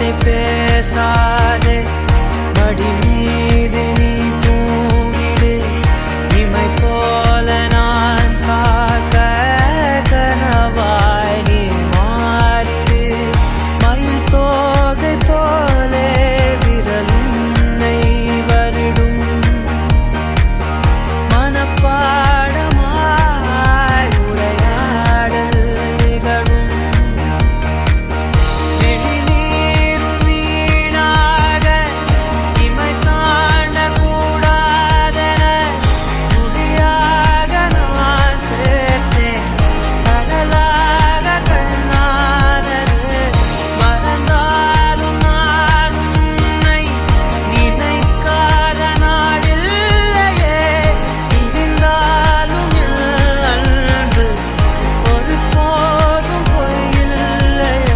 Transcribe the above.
வார்த்தை பேசாதே மடி